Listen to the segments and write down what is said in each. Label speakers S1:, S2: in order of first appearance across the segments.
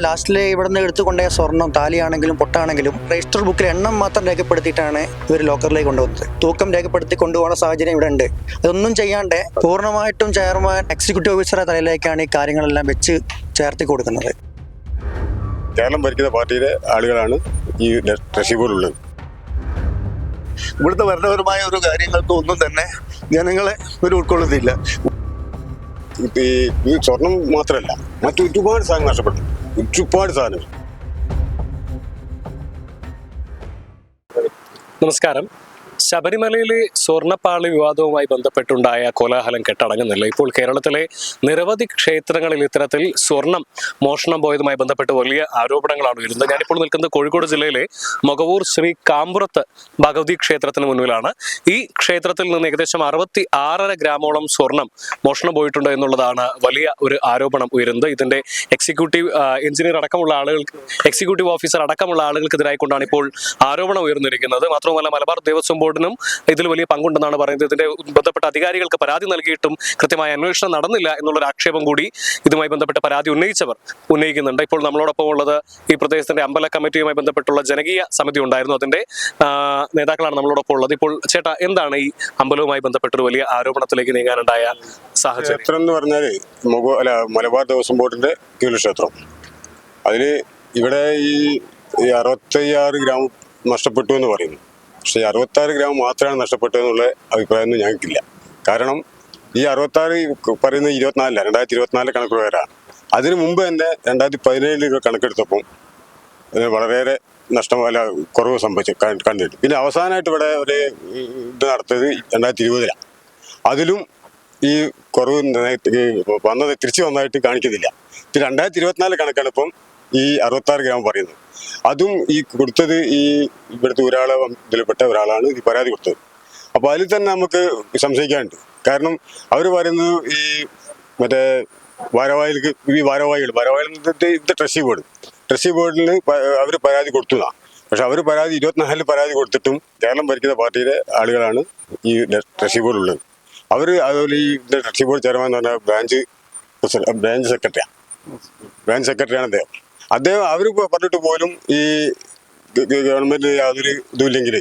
S1: ലാസ്റ്റിൽ ഇവിടെ നിന്ന് എടുത്തു കൊണ്ടുപോയ സ്വർണം താലിയാണെങ്കിലും പൊട്ടാണെങ്കിലും രജിസ്റ്റർ ബുക്കിൽ എണ്ണം മാത്രം രേഖപ്പെടുത്തിയിട്ടാണ് ഇവർ ലോക്കറിലേക്ക് കൊണ്ടുവന്നത്. തൂക്കം രേഖപ്പെടുത്തി കൊണ്ടുപോകുന്ന സാഹചര്യം ഇവിടെ ഉണ്ട്. അതൊന്നും ചെയ്യാണ്ട് പൂർണമായിട്ടും ചെയർമാൻ എക്സിക്യൂട്ടീവ് ഓഫീസറുടെ തലയിലേക്കാണ് ഈ കാര്യങ്ങളെല്ലാം വെച്ച് ചേർത്തി കൊടുക്കുന്നത്.
S2: കേരളം ഭരിക്കുന്ന പാർട്ടിയിലെ ആളുകളാണ് ഈ ഉള്ളത്?
S3: ഇവിടുത്തെ ഭരണപരമായ ഒരു കാര്യങ്ങൾക്കും ഒന്നും തന്നെ ജനങ്ങളെ ഒരു ഉൾക്കൊള്ളുന്നില്ല.
S2: ഈ സ്വർണം മാത്രമല്ല മറ്റൊരുപാട് സാധനം നഷ്ടപ്പെട്ടു. ഒരുപാട് സാധനങ്ങൾ.
S4: നമസ്കാരം. ശബരിമലയിലെ സ്വർണപ്പാളി വിവാദവുമായി ബന്ധപ്പെട്ടുണ്ടായ കോലാഹലം കെട്ടടങ്ങുന്നില്ല. ഇപ്പോൾ കേരളത്തിലെ നിരവധി ക്ഷേത്രങ്ങളിൽ ഇത്തരത്തിൽ സ്വർണം മോഷണം പോയതുമായി ബന്ധപ്പെട്ട് വലിയ ആരോപണങ്ങളാണ് ഉയരുന്നത്. ഞാനിപ്പോൾ നിൽക്കുന്നത് കോഴിക്കോട് ജില്ലയിലെ മൊകവൂർ ശ്രീ കാമ്പുറത്ത് ഭഗവതി ക്ഷേത്രത്തിന് മുന്നിലാണ്. ഈ ക്ഷേത്രത്തിൽ നിന്ന് ഏകദേശം അറുപത്തി ആറര ഗ്രാമോളം സ്വർണം മോഷണം പോയിട്ടുണ്ട് എന്നുള്ളതാണ് വലിയ ഒരു ആരോപണം ഉയരുന്നത്. ഇതിന്റെ എക്സിക്യൂട്ടീവ് എഞ്ചിനീയർ അടക്കമുള്ള ആളുകൾക്ക് എക്സിക്യൂട്ടീവ് ഓഫീസർ അടക്കമുള്ള ആളുകൾക്കെതിരായി കൊണ്ടാണ് ഇപ്പോൾ ആരോപണം ഉയർന്നിരിക്കുന്നത്. മാത്രമല്ല മലബാർ ദേവസ്വം ബോർഡിനും ഇതിൽ വലിയ പങ്കുണ്ടെന്നാണ് പറയുന്നത്. ഇതിന്റെ ബന്ധപ്പെട്ട അധികാരികൾക്ക് പരാതി നൽകിയിട്ടും കൃത്യമായ അന്വേഷണം നടന്നില്ല എന്നുള്ളൊരു ആക്ഷേപം കൂടി ഇതുമായി ബന്ധപ്പെട്ട പരാതി ഉന്നയിച്ചവർ ഉന്നയിക്കുന്നുണ്ട്. ഇപ്പോൾ നമ്മളോടൊപ്പം ഉള്ളത് ഈ പ്രദേശത്തിന്റെ അമ്പല കമ്മിറ്റിയുമായി ബന്ധപ്പെട്ടുള്ള ജനകീയ സമിതി ഉണ്ടായിരുന്നു. അതിന്റെ നേതാക്കളാണ് നമ്മളോടൊപ്പം ഉള്ളത്. ഇപ്പോൾ ചേട്ടാ എന്താണ് ഈ അമ്പലവുമായി ബന്ധപ്പെട്ട ഒരു വലിയ ആരോപണത്തിലേക്ക് നീങ്ങാനുണ്ടായ സാഹചര്യം?
S2: എന്ന് പറഞ്ഞാൽ അല്ല മലബാർ ദേവസ്വം ബോർഡിന്റെ കീഴ്ക്ഷേത്രം അതിൽ ഇവിടെ ഈ ഈ അറുപത്തയ്യാറ് ഗ്രാം നഷ്ടപ്പെട്ടു എന്ന് പറയുന്നു. പക്ഷേ അറുപത്താറ് ഗ്രാം മാത്രമാണ് നഷ്ടപ്പെട്ടതെന്നുള്ള അഭിപ്രായമൊന്നും ഞങ്ങൾക്കില്ല. കാരണം ഈ അറുപത്താറ് പറയുന്ന ഇരുപത്തിനാലില്ല രണ്ടായിരത്തി ഇരുപത്തിനാലിലെ കണക്ക് പ്രകാരമാണ് അതിനു മുമ്പ് തന്നെ രണ്ടായിരത്തി പതിനേഴിൽ കണക്കെടുത്തപ്പം അതിന് വളരെയേറെ നഷ്ടം അല്ല കുറവ് സംഭവിച്ചു കണ്ടിട്ട് പിന്നെ അവസാനമായിട്ട് ഇവിടെ ഒരു ഇത് നടത്തിയത് രണ്ടായിരത്തി ഇരുപതിലാണ് അതിലും ഈ കുറവ് വന്നത് തിരിച്ചു വന്നതായിട്ട് കാണിക്കുന്നില്ല. രണ്ടായിരത്തി ഇരുപത്തിനാല് കണക്കെടുപ്പം ഈ അറുപത്താറ് ഗ്രാം പറയുന്നത്. അതും ഈ കൊടുത്തത് ഈ ഇവിടുത്തെ ഒരാളെ ഇതിൽപ്പെട്ട ഒരാളാണ് ഈ പരാതി കൊടുത്തത്. അപ്പോൾ അതിൽ തന്നെ നമുക്ക് സംശയിക്കാനുണ്ട്. കാരണം അവർ പറയുന്നത് ഈ മറ്റേ ഭാരവാഹികൾക്ക് ഈ ഭാരവാഹികൾ ഭാരവാഹികൾ ഇത് ട്രഷി ബോർഡ്. ട്രഷി ബോർഡിൽ അവർ പരാതി കൊടുത്തതാണ് പക്ഷെ അവർ പരാതി ഇരുപത്തിനാലിൽ പരാതി കൊടുത്തിട്ടും കേരളം ഭരിക്കുന്ന പാർട്ടിയിലെ ആളുകളാണ് ഈ ട്രഷി ബോർഡ് ഉള്ളത് അവർ അതുപോലെ ഈ ട്രഷി ബോർഡ് ചെയർമാൻ എന്ന് പറഞ്ഞാൽ ബ്രാഞ്ച് ബ്രാഞ്ച് സെക്രട്ടറിയാണ് ബ്രാഞ്ച് സെക്രട്ടറിയാണ് അദ്ദേഹം. അദ്ദേഹം അവർ പറഞ്ഞിട്ട് പോലും ഈ ഗവൺമെന്റ് യാതൊരു ഇതുമില്ലെങ്കിൽ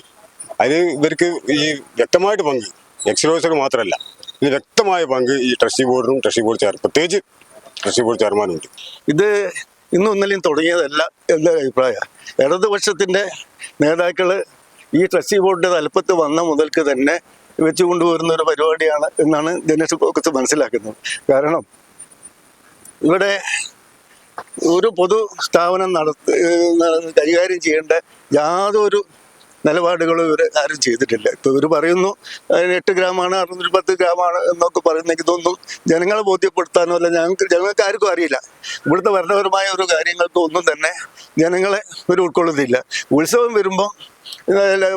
S2: അതിന് ഇവർക്ക് ഈ വ്യക്തമായിട്ട് പങ്ക് എക്സ്ലോസർ മാത്രമല്ല ഇത് വ്യക്തമായ പങ്ക് ഈ ട്രസ്റ്റി ബോർഡിനും ട്രസ്റ്റി ബോർഡ് ചെയർ പ്രത്യേകിച്ച് ട്രസ്റ്റി ബോർഡ് ചെയർമാനുണ്ട്
S3: ഇത് ഇന്നും ഇന്നലെയും തുടങ്ങിയതല്ല എന്റെ അഭിപ്രായം. ഇടതുപക്ഷത്തിന്റെ നേതാക്കൾ ഈ ട്രസ്റ്റി ബോർഡിന്റെ തലപ്പത്ത് വന്ന മുതൽക്ക് തന്നെ വെച്ചു കൊണ്ടുവരുന്ന ഒരു പരിപാടിയാണ് എന്നാണ് ഫോക്കസ് മനസ്സിലാക്കുന്നത്. കാരണം ഇവിടെ ഒരു പൊതു സ്ഥാപനം നടത്തി കൈകാര്യം ചെയ്യേണ്ട യാതൊരു നിലപാടുകളും ഇവർ ആരും ചെയ്തിട്ടില്ല. ഇപ്പൊ ഇവർ പറയുന്നു എട്ട് ഗ്രാമാണ് അറുന്നൂറ്റി പത്ത് ഗ്രാമാണ് എന്നൊക്കെ പറയുന്ന. എനിക്ക് തോന്നുന്നു ജനങ്ങളെ ബോധ്യപ്പെടുത്താനോ അല്ല ഞങ്ങൾക്ക് ജനങ്ങൾക്ക് ആർക്കും അറിയില്ല. ഇവിടുത്തെ ഭരണപരമായ ഒരു കാര്യങ്ങൾക്കും ഒന്നും തന്നെ ജനങ്ങളെ ഇവർ ഉൾക്കൊള്ളുന്നില്ല. ഉത്സവം വരുമ്പോൾ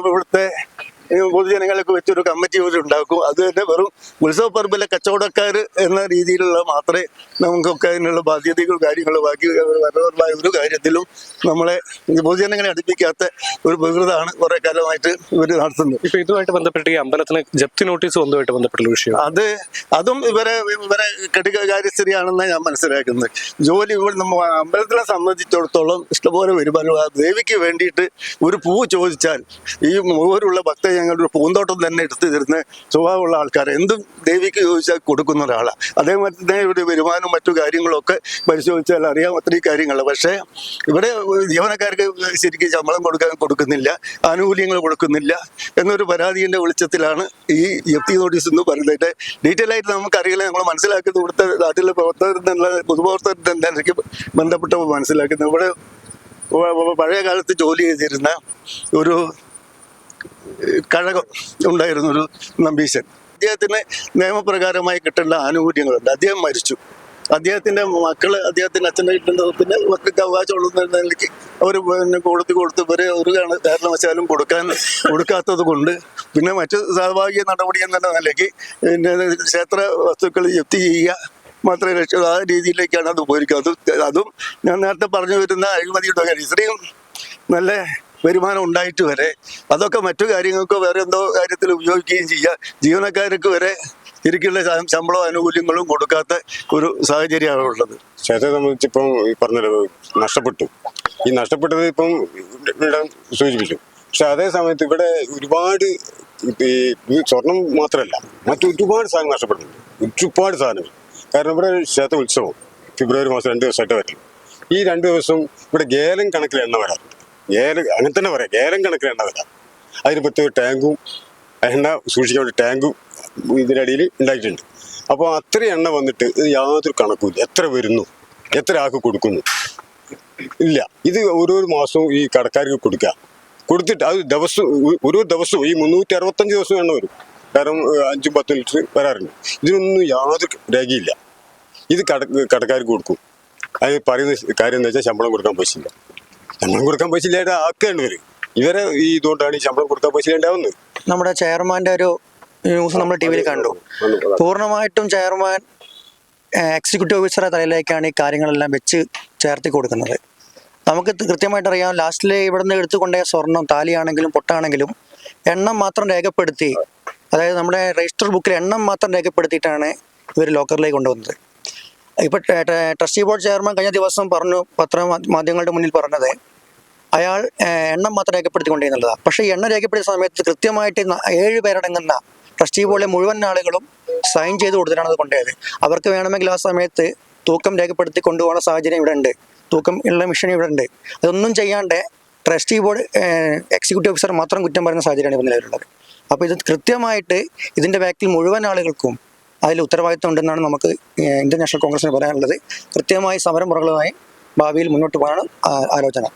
S3: ഇവിടുത്തെ പൊതുജനങ്ങൾക്ക് വെച്ചൊരു കമ്മിറ്റി ഒരു ഉണ്ടാക്കും. അത് തന്നെ വെറും ഉത്സവ പറമ്പിലെ കച്ചവടക്കാർ എന്ന രീതിയിലുള്ള മാത്രമേ നമുക്കൊക്കെ അതിനുള്ള ബാധ്യതകൾ കാര്യങ്ങൾ ബാക്കി വരവുള്ള ഒരു കാര്യത്തിലും നമ്മളെ പൊതുജനങ്ങളെ അടുപ്പിക്കാത്ത ഒരു വികൃതമാണ് കുറെ കാലമായിട്ട് ഇവർ നടത്തുന്നത്.
S4: ഇപ്പൊ ഇതുമായിട്ട് ബന്ധപ്പെട്ട് ഈ അമ്പലത്തിന് ജപ്തി നോട്ടീസ് ഒന്നുമായിട്ട് ബന്ധപ്പെട്ടുള്ള വിഷയം.
S3: അത് അതും ഇവരെ ഇവരെ കെടുകാര്യസ്ഥിതിയാണെന്ന് ഞാൻ മനസ്സിലാക്കുന്നത്. ജോലി ഇവിടെ നമ്മൾ അമ്പലത്തിനെ സംബന്ധിച്ചിടത്തോളം ഇഷ്ടംപോലെ വരുമാനം ദേവിക്ക് വേണ്ടിയിട്ട് ഒരു പൂ ചോദിച്ചാൽ ഈ മുഴുവനുള്ള ഭക്തജനങ്ങളുടെ ഒരു പൂന്തോട്ടം തന്നെ എടുത്തു തരുന്ന സ്വഭാവമുള്ള ആൾക്കാർ എന്തും ദേവിക്ക് ചോദിച്ചാൽ കൊടുക്കുന്ന ഒരാളാണ് അതേമാതിരി തന്നെ ഇവിടെ വരുമാനവും മറ്റു കാര്യങ്ങളൊക്കെ പരിശോധിച്ചാൽ അറിയാം അത്രയും കാര്യങ്ങൾ പക്ഷേ ഇവിടെ ജീവനക്കാർക്ക് ശരിക്കും ശമ്പളം കൊടുക്കാൻ കൊടുക്കുന്നില്ല ആനുകൂല്യങ്ങൾ കൊടുക്കുന്നില്ല എന്നൊരു പരാതിയുടെ വെളിച്ചത്തിലാണ് ഈ ജപ്തി നോട്ടീസ് എന്ന് പറയുന്നത്. ഡീറ്റെയിൽ ആയിട്ട് നമുക്കറിയില്ല. നമ്മൾ മനസ്സിലാക്കുന്നത് ഇവിടുത്തെ നാട്ടിലെ പ്രവർത്തകരുടെ പൊതുപ്രവർത്തകരുടെ എനിക്ക് ബന്ധപ്പെട്ടപ്പോൾ മനസ്സിലാക്കുന്നത്. ഇവിടെ പഴയ കാലത്ത് ജോലി ചെയ്തിരുന്ന ഒരു കഴകം ഉണ്ടായിരുന്നു ഒരു നമ്പീശൻ. അദ്ദേഹത്തിന് നിയമപ്രകാരമായി കിട്ടേണ്ട ആനുകൂല്യങ്ങളുണ്ട്. അദ്ദേഹം മരിച്ചു. അദ്ദേഹത്തിന്റെ മക്കൾ അദ്ദേഹത്തിന്റെ അച്ഛനെ കിട്ടുന്നത് പിന്നെ മക്കൾക്ക് അവകാശമുള്ള നിലയ്ക്ക് അവർ പിന്നെ കൊടുത്ത് കൊടുത്ത് ഇവരെ ഒരു കാരണ- കാരണവശാലും കൊടുക്കാൻ കൊടുക്കാത്തത് കൊണ്ട് പിന്നെ മറ്റു സഹഭാഗിക നടപടി എന്ന നിലയ്ക്ക് പിന്നെ ക്ഷേത്ര വസ്തുക്കൾ ജപ്തി ചെയ്യുക മാത്രമേ രക്ഷ ആ രീതിയിലേക്കാണ് അത് ഉപയോഗിക്കുക അതും ഞാൻ നേരത്തെ പറഞ്ഞു വരുന്ന അഴിമതിയുടെ കാര്യം ഇത്രയും നല്ല വരുമാനം ഉണ്ടായിട്ട് വരെ അതൊക്കെ മറ്റു കാര്യങ്ങൾക്കോ വേറെ എന്തോ കാര്യത്തിൽ ഉപയോഗിക്കുകയും ചെയ്യുക ജീവനക്കാർക്ക് വരെ ഇരിക്കുള്ള ശമ്പള ആനുകൂല്യങ്ങളും കൊടുക്കാത്ത ഒരു സാഹചര്യമാണ് ഉള്ളത്.
S2: ക്ഷേത്രത്തെ സംബന്ധിച്ച് ഇപ്പം ഈ പറഞ്ഞല്ലോ നഷ്ടപ്പെട്ടു. ഈ നഷ്ടപ്പെട്ടത് ഇപ്പം സൂചിപ്പിച്ചു. പക്ഷെ അതേ സമയത്ത് ഇവിടെ ഒരുപാട് ഈ സ്വർണം മാത്രമല്ല മറ്റു ഒരുപാട് സാധനം നഷ്ടപ്പെടുന്നുണ്ട്. ഒരുപാട് സാധനങ്ങൾ. കാരണം ഇവിടെ ക്ഷേത്ര ഉത്സവം ഫെബ്രുവരി മാസം രണ്ട് ദിവസമായിട്ട് വരും ഈ രണ്ട് ദിവസം ഇവിടെ ഗേലം കണക്കിൽ എണ്ണ വരാറുണ്ട്. ഗേലം അങ്ങനെ തന്നെ പറയാം. ഏലം കണക്കിന് എണ്ണ വില. അതിന് പ്രത്യേക ടാങ്കും എണ്ണ സൂക്ഷിക്കാൻ വേണ്ടി ടാങ്കും ഇതിന്റെ അടിയിൽ ഉണ്ടായിട്ടുണ്ട്. അപ്പോൾ അത്ര എണ്ണ വന്നിട്ട് ഇത് യാതൊരു കണക്കുമില്ല എത്ര വരുന്നു? എത്ര ആൾക്ക് കൊടുക്കുന്നു? ഇല്ല. ഇത് ഓരോ മാസവും ഈ കടക്കാർക്ക് കൊടുക്കുക. കൊടുത്തിട്ട് അത് ദിവസം ഓരോ ദിവസവും ഈ മുന്നൂറ്റി അറുപത്തഞ്ച് ദിവസം എണ്ണ വരും. കാരണം അഞ്ചും പത്തും ലിറ്റർ വരാറുണ്ട്. ഇതിനൊന്നും യാതൊരു രേഖയില്ല ഇത് കട കടക്കാർക്ക് കൊടുക്കും. അത് പറയുന്ന കാര്യം എന്താ വെച്ചാൽ ശമ്പളം കൊടുക്കാൻ പൈസയില്ല. ശമ്പളം കൊടുക്കാൻ പൈസ ഇല്ലാതെ ആക്കേണ്ടി വരും ഇവരെ ഈ ഇതുകൊണ്ടാണ് ഈ ശമ്പളം കൊടുക്കാൻ പൈസ
S1: നമ്മുടെ ചെയർമാന്റെ ഒരു ന്യൂസ് നമ്മൾ ടി വിയിൽ കണ്ടു. പൂർണമായിട്ടും ചെയർമാൻ എക്സിക്യൂട്ടീവ് ഓഫീസറെ തലയിലേക്കാണ് ഈ കാര്യങ്ങളെല്ലാം വെച്ച് ചേർത്തി കൊടുക്കുന്നത്. നമുക്ക് കൃത്യമായിട്ട് അറിയാം ലാസ്റ്റിൽ ഇവിടുന്ന് എടുത്തു കൊണ്ടുപോയ സ്വർണം താലിയാണെങ്കിലും പൊട്ടാണെങ്കിലും എണ്ണം മാത്രം രേഖപ്പെടുത്തി അതായത് നമ്മുടെ രജിസ്റ്റർ ബുക്കിൽ എണ്ണം മാത്രം രേഖപ്പെടുത്തിയിട്ടാണ് ഇവർ ലോക്കറിലേക്ക് കൊണ്ടുവന്നത്. ഇപ്പൊ ട്രസ്റ്റി ബോർഡ് ചെയർമാൻ കഴിഞ്ഞ ദിവസം പറഞ്ഞു പത്ര മാധ്യമങ്ങളുടെ മുന്നിൽ പറഞ്ഞത് അയാൾ എണ്ണം മാത്രം രേഖപ്പെടുത്തിക്കൊണ്ടിരുന്നുള്ളതാണ് പക്ഷേ എണ്ണം രേഖപ്പെടുത്തിയ സമയത്ത് കൃത്യമായിട്ട് ഏഴ് പേരടങ്ങുന്ന ട്രസ്റ്റി ബോർഡിലെ മുഴുവൻ ആളുകളും സൈൻ ചെയ്ത് കൊടുത്തിട്ടാണ് കൊണ്ടുപോയത്. അവർക്ക് വേണമെങ്കിൽ ആ സമയത്ത് തൂക്കം രേഖപ്പെടുത്തി കൊണ്ടുപോകുന്ന സാഹചര്യം ഇവിടെ ഉണ്ട് തൂക്കം ഉള്ള മിഷൻ ഇവിടെ ഉണ്ട് അതൊന്നും ചെയ്യാണ്ട് ട്രസ്റ്റി ബോർഡ് എക്സിക്യൂട്ടീവ് ഓഫീസർ മാത്രം കുറ്റം പറയുന്ന സാഹചര്യമാണ് ഇപ്പം നിലവിലുള്ളത്. അപ്പോൾ ഇത് കൃത്യമായിട്ട് ഇതിന്റെ ബാക്കിൽ മുഴുവൻ ആളുകൾക്കും അതിൽ ഉത്തരവാദിത്വം ഉണ്ടെന്നാണ് നമുക്ക് ഇന്ത്യൻ നാഷണൽ കോൺഗ്രസിന് പറയാനുള്ളത്. കൃത്യമായി സമരമുറകളുമായി ഭാവിയിൽ മുന്നോട്ട് പോകാനാണ് ആലോചന.